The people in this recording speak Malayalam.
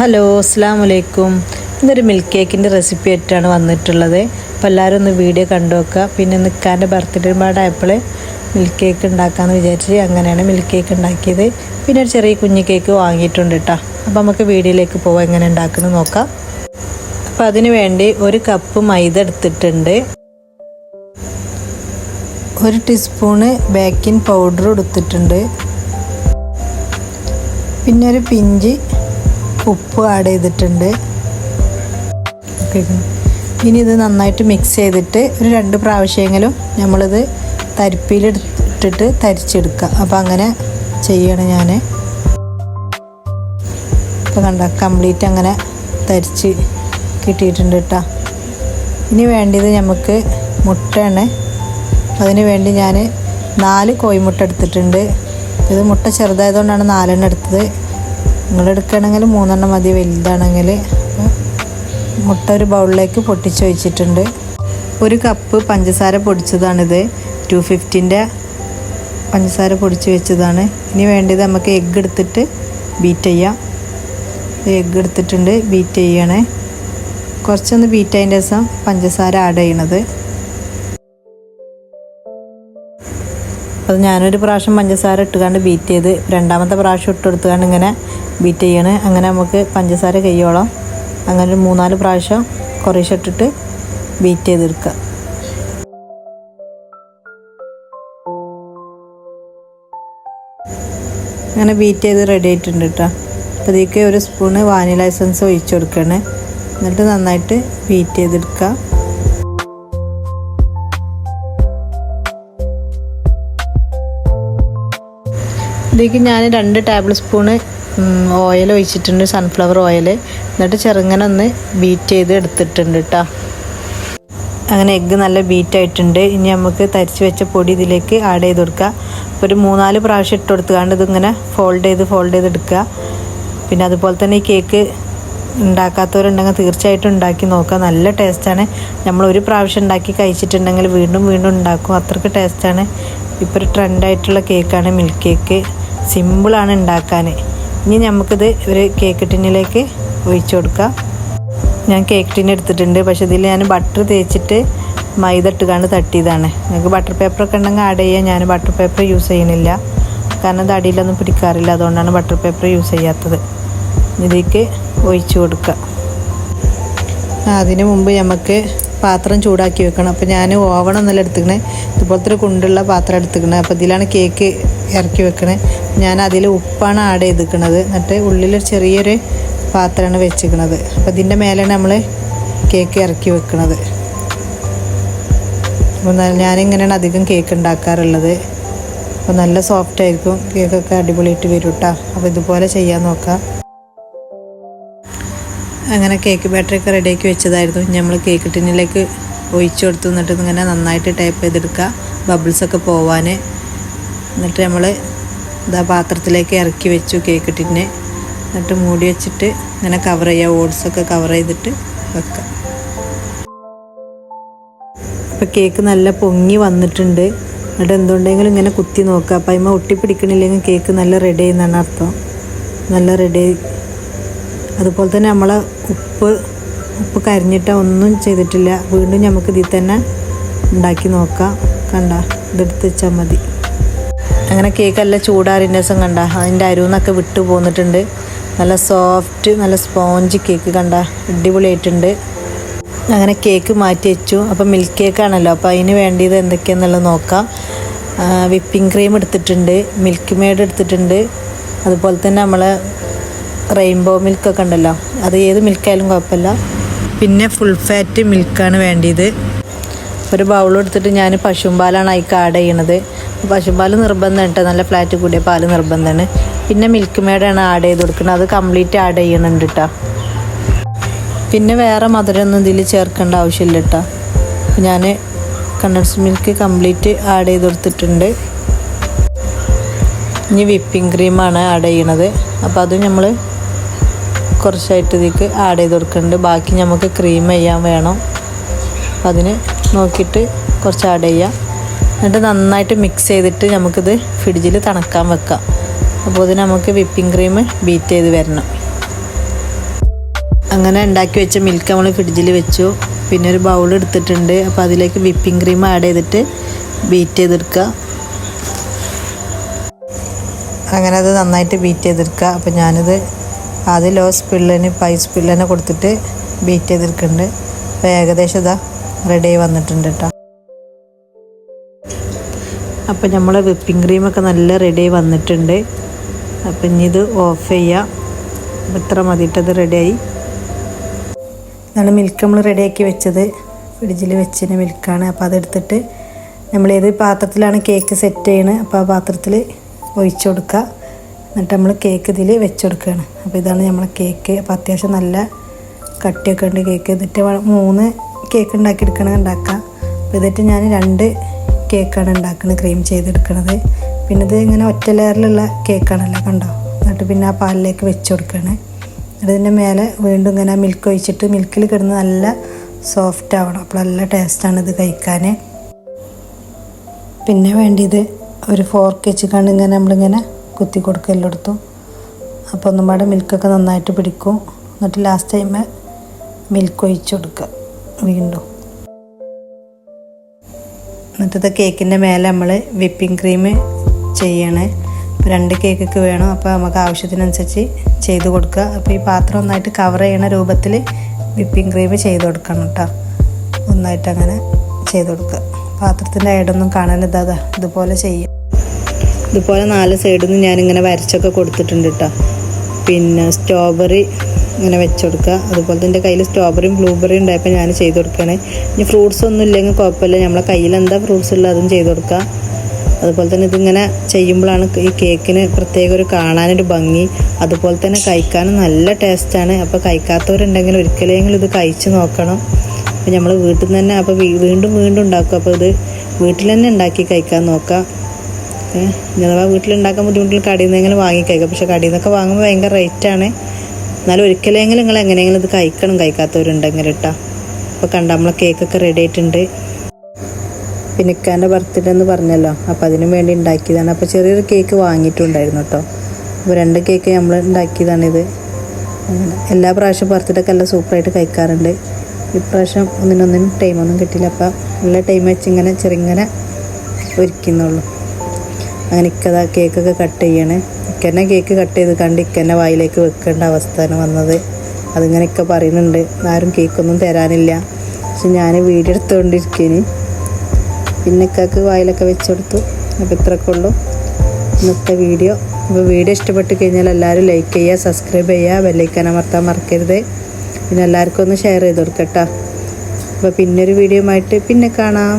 ഹലോ അസ്സാം വലൈക്കും ഇന്നൊരു മിൽക്ക് കേക്കിന്റെ റെസിപ്പി ആയിട്ടാണ് വന്നിട്ടുള്ളത്. അപ്പോൾ എല്ലാവരും ഒന്ന് വീഡിയോ കണ്ടു വെക്കുക പിന്നെ നിൽക്കാന്റെ ബർത്ത്ഡേ പാടായപ്പോൾ മിൽക്ക് കേക്ക് ഉണ്ടാക്കാമെന്ന് വിചാരിച്ച് അങ്ങനെയാണ് മിൽക്ക് കേക്ക് ഉണ്ടാക്കിയത്. പിന്നെ ഒരു ചെറിയ കുഞ്ഞു കേക്ക് വാങ്ങിയിട്ടുണ്ട് കേട്ടോ അപ്പോൾ നമുക്ക് വീഡിയോയിലേക്ക് പോവാം എങ്ങനെ ഉണ്ടാക്കുന്നത് നോക്കാം. അപ്പോൾ അതിന് വേണ്ടി ഒരു കപ്പ് മൈദ എടുത്തിട്ടുണ്ട്. ഒരു ടീസ്പൂണ് ബേക്കിംഗ് പൗഡർ എടുത്തിട്ടുണ്ട്. പിന്നെ ഒരു പിഞ്ച് ഉപ്പ് ആഡ് ചെയ്തിട്ടുണ്ട്. ഇനി ഇത് നന്നായിട്ട് മിക്സ് ചെയ്തിട്ട് ഒരു രണ്ട് പ്രാവശ്യമെങ്കിലും നമ്മളിത് തരിപ്പിലിട്ടിട്ട് തരിച്ചെടുക്കുക. അപ്പം അങ്ങനെ ചെയ്യണം ഞാൻ ഇപ്പോൾ കണ്ട കംപ്ലീറ്റ് അങ്ങനെ തരിച്ച് കിട്ടിയിട്ടുണ്ട് കേട്ടോ ഇനി വേണ്ടത് നമുക്ക് മുട്ടയാണ്. അതിന് വേണ്ടി ഞാൻ നാല് കോഴിമുട്ട എടുത്തിട്ടുണ്ട്. ഇത് മുട്ട ചെറുതായതുകൊണ്ടാണ് നാലെണ്ണം എടുത്തത്. നിങ്ങൾ എടുക്കുകയാണെങ്കിൽ മൂന്നെണ്ണം മതി വലുതാണെങ്കിൽ മുട്ട ഒരു ബൗളിലേക്ക് പൊട്ടിച്ച് വെച്ചിട്ടുണ്ട്. ഒരു കപ്പ് പഞ്ചസാര പൊടിച്ചതാണിത്. ടു ഫിഫ്റ്റിന്റെ പഞ്ചസാര പൊടിച്ച് വെച്ചതാണ്. ഇനി വേണ്ടത് നമുക്ക് എഗ്ഗ് എടുത്തിട്ട് ബീറ്റ് ചെയ്യാം. എഗ്ഗ് എടുത്തിട്ടുണ്ട് ബീറ്റ് ചെയ്യണേ. കുറച്ചൊന്ന് ബീറ്റ് അതിന്റെ ദിവസം പഞ്ചസാര ആഡ് ചെയ്യണത്. അത് ഞാനൊരു പ്രാവശ്യം പഞ്ചസാര ഇട്ടുകൊണ്ട് ബീറ്റ് ചെയ്ത് രണ്ടാമത്തെ പ്രാവശ്യം ഇട്ട് കൊടുത്തുകൊണ്ട് ഇങ്ങനെ ബീറ്റ് ചെയ്യണേ. അങ്ങനെ നമുക്ക് പഞ്ചസാര കയ്യോളം. അങ്ങനെ ഒരു മൂന്നാൽ പ്രാവശ്യം കുറേശ്ശെ ഇട്ടിട്ട് ബീറ്റ് ചെയ്തെടുക്കുക. അങ്ങനെ ബീറ്റ് ചെയ്ത് റെഡി ആയിട്ടുണ്ട് കേട്ടോ അപ്പോൾ ഒരു സ്പൂണ് വാനില എസൻസ് ഒഴിച്ചു കൊടുക്കണേ എന്നിട്ട് നന്നായിട്ട് ബീറ്റ് ചെയ്തെടുക്കുക. ഇതിലേക്ക് ഞാൻ രണ്ട് ടേബിൾ സ്പൂണ് ഓയിൽ ഒഴിച്ചിട്ടുണ്ട് സൺഫ്ലവർ ഓയിൽ എന്നിട്ട് ചെറുങ്ങനെ ഒന്ന് ബീറ്റ് ചെയ്ത് എടുത്തിട്ടുണ്ട് കേട്ടോ അങ്ങനെ എഗ്ഗ് നല്ല ബീറ്റ് ആയിട്ടുണ്ട്. ഇനി നമുക്ക് തരിച്ച് വെച്ച പൊടി ഇതിലേക്ക് ആഡ് ചെയ്ത് കൊടുക്കുക അപ്പോൾ ഒരു മൂന്നാൽ പ്രാവശ്യം ഇട്ട് കൊടുത്തുകൊണ്ട് ഇതിങ്ങനെ ഫോൾഡ് ചെയ്ത് ഫോൾഡ് ചെയ്ത് എടുക്കുക പിന്നെ അതുപോലെ തന്നെ ഈ കേക്ക് ഉണ്ടാക്കാത്തവരുണ്ടെങ്കിൽ തീർച്ചയായിട്ടും ഉണ്ടാക്കി നോക്കുക നല്ല ടേസ്റ്റാണ് നമ്മൾ ഒരു പ്രാവശ്യം ഉണ്ടാക്കി കഴിച്ചിട്ടുണ്ടെങ്കിൽ വീണ്ടും വീണ്ടും ഉണ്ടാക്കും. അത്രയ്ക്ക് ടേസ്റ്റാണ് ഇപ്പോൾ ഒരു ട്രെൻഡായിട്ടുള്ള കേക്കാണ് മിൽക്ക് കേക്ക് സിമ്പിളാണ് ഉണ്ടാക്കാൻ ഇനി നമുക്കിത് ഒരു കേക്ക് ടിന്നിലേക്ക് ഒഴിച്ചു കൊടുക്കാം. ഞാൻ കേക്ക് ടിൻ എടുത്തിട്ടുണ്ട്. പക്ഷെ ഇതിൽ ഞാൻ ബട്ടർ തേച്ചിട്ട് മൈദ ഇട്ടുകാണ്ട് തട്ടിയതാണ്. നിങ്ങൾക്ക് ബട്ടർ പേപ്പറൊക്കെ ഉണ്ടെങ്കിൽ ആഡ് ചെയ്യാം. ഞാൻ ബട്ടർ പേപ്പർ യൂസ് ചെയ്യുന്നില്ല. കാരണം ഇത് അടിയിലൊന്നും പിടിക്കാറില്ല. അതുകൊണ്ടാണ് ബട്ടർ പേപ്പർ യൂസ് ചെയ്യാത്തത്. ഇതിലേക്ക് ഒഴിച്ചു കൊടുക്കുക അതിന് മുമ്പ് നമുക്ക് പാത്രം ചൂടാക്കി വെക്കണം. അപ്പോൾ ഞാൻ ഓവണൊന്നുമല്ല എടുത്തിക്കണേ. ഇതുപോലത്തെ കുണ്ടുള്ള പാത്രം എടുത്തിക്കണേ. അപ്പോൾ ഇതിലാണ് കേക്ക് ഇറക്കി വെക്കണേ. ഞാൻ അതിൽ ഉപ്പാണ് ആഡ് ചെയ്തിരിക്കണത്. എന്നിട്ട് ഉള്ളിലൊരു ചെറിയൊരു പാത്രമാണ് വെച്ചിരിക്കണത്. അപ്പോൾ ഇതിന്റെ മേലെയാണ് നമ്മൾ കേക്ക് ഇറക്കി വെക്കണത്. അപ്പോൾ ഞാനിങ്ങനെയാണ് അധികം കേക്ക് ഉണ്ടാക്കാറുള്ളത്. അപ്പോൾ നല്ല സോഫ്റ്റ് ആയിരിക്കും. കേക്കൊക്കെ അടിപൊളിയായിട്ട് വരും കേട്ടോ അപ്പോൾ ഇതുപോലെ ചെയ്യാൻ നോക്കാം. അങ്ങനെ കേക്ക് ബാറ്ററിയൊക്കെ റെഡിയാക്കി വെച്ചതായിരുന്നു. നമ്മൾ കേക്ക് ടിന്നിലേക്ക് ഒഴിച്ചു കൊടുത്തു എന്നിട്ട് ഇങ്ങനെ നന്നായിട്ട് ടൈപ്പ് ചെയ്തെടുക്കുക ബബിൾസൊക്കെ പോവാൻ എന്നിട്ട് നമ്മൾ ഇതാ പാത്രത്തിലേക്ക് ഇറക്കി വെച്ചു കേക്ക് ടിന്നെ. എന്നിട്ട് മൂടി വെച്ചിട്ട് ഇങ്ങനെ കവർ ചെയ്യുക ഓട്സൊക്കെ കവർ ചെയ്തിട്ട് വെക്കുക അപ്പോൾ കേക്ക് നല്ല പൊങ്ങി വന്നിട്ടുണ്ട്. എന്നിട്ട് എന്തുണ്ടെങ്കിലും ഇങ്ങനെ കുത്തി നോക്കുക അപ്പം അതിമ ഒട്ടിപ്പിടിക്കണില്ലെങ്കിൽ കേക്ക് നല്ല റെഡി ചെയ്യുന്നതാണ് അർത്ഥം. നല്ല റെഡി അതുപോലെ തന്നെ നമ്മൾ ഉപ്പ് ഉപ്പ് കരിഞ്ഞിട്ട് ഒന്നും ചെയ്തിട്ടില്ല. വീണ്ടും നമുക്ക് ഇതിൽ തന്നെ ഉണ്ടാക്കി നോക്കാം. കണ്ട ഇതെടുത്ത് വെച്ചാൽ മതി. അങ്ങനെ കേക്ക് എല്ലാം ചൂടാറിന്റെ ദിവസം കണ്ട അതിന്റെ അരുന്നൊക്കെ വിട്ടു പോന്നിട്ടുണ്ട്. നല്ല സോഫ്റ്റ് നല്ല സ്പോഞ്ച് കേക്ക് കണ്ട അടിപൊളിയായിട്ടുണ്ട്. അങ്ങനെ കേക്ക് മാറ്റി വെച്ചു. അപ്പം മിൽക്ക് കേക്കാണല്ലോ അപ്പോൾ അതിന് വേണ്ടിയത് എന്തൊക്കെയാണെന്നുള്ളത് നോക്കാം. വിപ്പിംഗ് ക്രീം എടുത്തിട്ടുണ്ട്. മിൽക്ക് മെയ്ഡ് എടുത്തിട്ടുണ്ട്. അതുപോലെ തന്നെ നമ്മൾ റെയിൻബോ മിൽക്കൊക്കെ ഉണ്ടല്ലോ. അത് ഏത് മിൽക്കായാലും കുഴപ്പമില്ല. പിന്നെ ഫുൾ ഫാറ്റ് മിൽക്കാണ് വേണ്ടിയത്. ഒരു ബൗൾ എടുത്തിട്ട് ഞാൻ പശുമ്പാലാണ് അതിക്ക് ആഡ് ചെയ്യണത്. പശുമ്പാൽ നിർബന്ധം കേട്ടോ നല്ല ഫ്ലാറ്റ് കൂടിയ പാൽ നിർബന്ധമാണ്. പിന്നെ മിൽക്ക് മേഡാണ് ആഡ് ചെയ്ത് കൊടുക്കുന്നത്. അത് കംപ്ലീറ്റ് ആഡ് ചെയ്യണുണ്ട് കേട്ടോ പിന്നെ വേറെ മധുരമൊന്നും ഇതിൽ ചേർക്കേണ്ട ആവശ്യമില്ല കേട്ടോ ഞാൻ കണ്ടൻസ് മിൽക്ക് കംപ്ലീറ്റ് ആഡ് ചെയ്ത് കൊടുത്തിട്ടുണ്ട്. ഇനി വിപ്പിംഗ് ക്രീമാണ് ആഡ് ചെയ്യണത്. അപ്പോൾ അത് നമ്മൾ കുറച്ചായിട്ട് ഇതിലേക്ക് ആഡ് ചെയ്ത് കൊടുക്കുന്നുണ്ട്. ബാക്കി നമുക്ക് ക്രീം ചെയ്യാൻ വേണം. അപ്പം അതിന് നോക്കിയിട്ട് കുറച്ച് ആഡ് ചെയ്യാം. എന്നിട്ട് നന്നായിട്ട് മിക്സ് ചെയ്തിട്ട് നമുക്കിത് ഫ്രിഡ്ജിൽ തണുക്കാൻ വെക്കാം. അപ്പോൾ ഇത് നമുക്ക് വിപ്പിംഗ് ക്രീം ബീറ്റ് ചെയ്ത് വരണം. അങ്ങനെ ഉണ്ടാക്കി വെച്ച മിൽക്ക് നമ്മൾ ഫ്രിഡ്ജിൽ വെച്ചു. പിന്നെ ഒരു ബൗൾ എടുത്തിട്ടുണ്ട്. അപ്പോൾ അതിലേക്ക് വിപ്പിംഗ് ക്രീം ആഡ് ചെയ്തിട്ട് ബീറ്റ് ചെയ്തെടുക്കുക. അങ്ങനെ അത് നന്നായിട്ട് ബീറ്റ് ചെയ്തെടുക്കുക. അപ്പോൾ ഞാനിത് ആദ്യം ലോ സ്പിള്ളന് പൈ സ്പിള്ളനെ കൊടുത്തിട്ട് ബീറ്റ് ചെയ്തെടുക്കുന്നുണ്ട് അപ്പോൾ ഏകദേശം ഇതാ റെഡി ആയി വന്നിട്ടുണ്ട് കേട്ടോ. അപ്പോൾ നമ്മളെ വിപ്പിംഗ് ക്രീമൊക്കെ നല്ല റെഡി ആയി വന്നിട്ടുണ്ട്. അപ്പം ഇനി ഇത് ഓഫ് ചെയ്യാം. ഇത്ര മതിയിട്ടത് റെഡിയായി ഇതാണ് മിൽക്ക് നമ്മൾ റെഡിയാക്കി വെച്ചത്. ഫ്രിഡ്ജിൽ വെച്ചിന് മിൽക്കാണ് അപ്പോൾ അതെടുത്തിട്ട് നമ്മൾ ഏത് പാത്രത്തിലാണ് കേക്ക് സെറ്റ് ചെയ്യണത് അപ്പോൾ ആ പാത്രത്തിൽ ഒഴിച്ചു കൊടുക്കുക. എന്നിട്ട് നമ്മൾ കേക്ക് ഇതിൽ വെച്ചെടുക്കുകയാണ് അപ്പോൾ ഇതാണ് നമ്മൾ കേക്ക് അപ്പോൾ അത്യാവശ്യം നല്ല കട്ടിയൊക്കെ ഉണ്ട് കേക്ക് എന്നിട്ട് മൂന്ന് കേക്ക് ഉണ്ടാക്കിയെടുക്കണത് ഉണ്ടാക്കാം. അപ്പോൾ ഇതിട്ട് ഞാൻ രണ്ട് കേക്കാണ് ഉണ്ടാക്കുന്നത് ക്രീം ചെയ്തെടുക്കണത്. പിന്നെ ഇത് ഇങ്ങനെ ഒറ്റ ലെയറിലുള്ള കേക്കാണല്ലോ കണ്ടോ? എന്നിട്ട് പിന്നെ ആ പാലിലേക്ക് വെച്ച് കൊടുക്കുകയാണ് എന്നിട്ട് ഇതിന്റെ മേലെ വീണ്ടും ഇങ്ങനെ മിൽക്ക് ഒഴിച്ചിട്ട് മിൽക്കിൽ കിടന്ന് നല്ല സോഫ്റ്റ് ആവണം. അപ്പോൾ നല്ല ടേസ്റ്റാണ് ഇത് കഴിക്കാൻ പിന്നെ വേണ്ടിയത് ഒരു ഫോർക്ക് വെച്ചിക്കാണ്ട് ഇങ്ങനെ നമ്മളിങ്ങനെ കുത്തി കൊടുക്കുക എല്ലായിടത്തും അപ്പോൾ ഒന്നും പാടെ മിൽക്കൊക്കെ നന്നായിട്ട് പിടിക്കും. എന്നിട്ട് ലാസ്റ്റ് ടൈം മിൽക്ക് ഒഴിച്ച് കൊടുക്കുക. വീണ്ടും. എന്നിട്ടത് കേക്കിന്റെ മേലെ നമ്മൾ വിപ്പിംഗ് ക്രീം ചെയ്യണേ. അപ്പോൾ രണ്ട് കേക്കൊക്കെ വേണം. അപ്പോൾ നമുക്ക് ആവശ്യത്തിനനുസരിച്ച് ചെയ്ത് കൊടുക്കുക. അപ്പോൾ ഈ പാത്രം ഒന്നായിട്ട് കവർ ചെയ്യണ രൂപത്തിൽ വിപ്പിംഗ് ക്രീം ചെയ്ത് കൊടുക്കണം കേട്ടോ. ഒന്നായിട്ട് അങ്ങനെ ചെയ്ത് കൊടുക്കുക. പാത്രത്തിന്റെ അയഡൊന്നും കാണാൻ ഇതാ ഇതുപോലെ ചെയ്യാം. ഇതുപോലെ നാല് സൈഡിൽ നിന്ന് ഞാനിങ്ങനെ വരച്ചൊക്കെ കൊടുത്തിട്ടുണ്ട് കേട്ടോ പിന്നെ സ്ട്രോബെറി ഇങ്ങനെ വെച്ച് കൊടുക്കുക അതുപോലെ തന്നെ കയ്യിൽ സ്ട്രോബെറിയും ബ്ലൂബെറിയും ഉണ്ടായപ്പോൾ ഞാൻ ചെയ്ത് കൊടുക്കുകയാണ് ഇനി ഫ്രൂട്ട്സ് ഒന്നും ഇല്ലെങ്കിൽ കുഴപ്പമില്ല. നമ്മളെ കയ്യിൽ എന്താ ഫ്രൂട്ട്സ് ഉള്ളത് അതും ചെയ്ത് കൊടുക്കുക അതുപോലെ തന്നെ ഇതിങ്ങനെ ചെയ്യുമ്പോഴാണ് ഈ കേക്കിന് പ്രത്യേക ഒരു കാണാനൊരു ഭംഗി. അതുപോലെ തന്നെ കഴിക്കാനും നല്ല ടേസ്റ്റാണ് അപ്പോൾ കഴിക്കാത്തവരുണ്ടെങ്കിൽ ഒരിക്കലെങ്കിലും ഇത് കഴിച്ച് നോക്കണം. അപ്പോൾ നമ്മൾ വീട്ടിൽ നിന്ന് തന്നെ അപ്പോൾ വീണ്ടും വീണ്ടും ഉണ്ടാക്കും. അപ്പോൾ ഇത് വീട്ടിൽ തന്നെ ഉണ്ടാക്കി കഴിക്കാൻ നോക്കാം. അഥവാ വീട്ടിലുണ്ടാക്കാൻ ബുദ്ധിമുട്ടിൽ കടയിൽ നിന്നെങ്കിലും വാങ്ങി കഴിക്കാം. പക്ഷെ കടയിൽ നിന്നൊക്കെ വാങ്ങുമ്പോൾ ഭയങ്കര റേറ്റാണ് എന്നാലും ഒരിക്കലെങ്കിലും നിങ്ങൾ എങ്ങനെയെങ്കിലും ഇത് കഴിക്കണം. കഴിക്കാത്തവരുണ്ടെങ്കിൽ കേട്ടോ അപ്പോൾ കണ്ട നമ്മളെ കേക്കൊക്കെ റെഡി ആയിട്ടുണ്ട്. പിന്നെ ഇക്കാന്റെ ബർത്ത്ഡേ എന്ന് പറഞ്ഞല്ലോ. അപ്പോൾ അതിനു വേണ്ടി ഉണ്ടാക്കിയതാണ്. അപ്പോൾ ചെറിയൊരു കേക്ക് വാങ്ങിയിട്ടുണ്ടായിരുന്നു കേട്ടോ അപ്പോൾ രണ്ട് കേക്ക് നമ്മൾ ഉണ്ടാക്കിയതാണിത് എല്ലാ പ്രാവശ്യം ബർത്ത്ഡേ ഒക്കെ എല്ലാം സൂപ്പറായിട്ട് കഴിക്കാറുണ്ട്. ഇപ്രാവശ്യം ഒന്നിനൊന്നിനും ടൈമൊന്നും കിട്ടിയില്ല. അപ്പം നല്ല ടൈം വെച്ച് ഇങ്ങനെ ചെറുങ്ങനെ ഒരുക്കുന്നുള്ളൂ അങ്ങനെ ഇക്കതാ കേക്കൊക്കെ കട്ട് ചെയ്യണേ. ഇക്കന്നെ കേക്ക് കട്ട് ചെയ്ത് കണ്ട് ഇക്കന്നെ വായിലേക്ക് വെക്കേണ്ട അവസ്ഥയാണ് വന്നത്. അതിങ്ങനെ ഇക്ക പറയുന്നുണ്ട്. ആരും കേക്കൊന്നും തരാനില്ല. പക്ഷെ ഞാൻ വീഡിയോ എടുത്തുകൊണ്ടിരിക്കേന് പിന്നെ ഇക്കാക്ക് വായിലൊക്കെ വെച്ച് കൊടുത്തു. അപ്പോൾ ഇത്രയൊക്കെ ഉള്ളൂ. ഇന്നത്തെ വീഡിയോ. അപ്പോൾ വീഡിയോ ഇഷ്ടപ്പെട്ട് കഴിഞ്ഞാൽ എല്ലാവരും ലൈക്ക് ചെയ്യുക സബ്സ്ക്രൈബ് ചെയ്യുക ബെല്ലൈക്കൻ അമർത്താൻ മറക്കരുത്. പിന്നെ എല്ലാവർക്കും ഒന്ന് ഷെയർ ചെയ്ത് കൊടുക്കട്ടോ. അപ്പോൾ പിന്നൊരു വീഡിയോ ആയിട്ട് പിന്നെ കാണാം.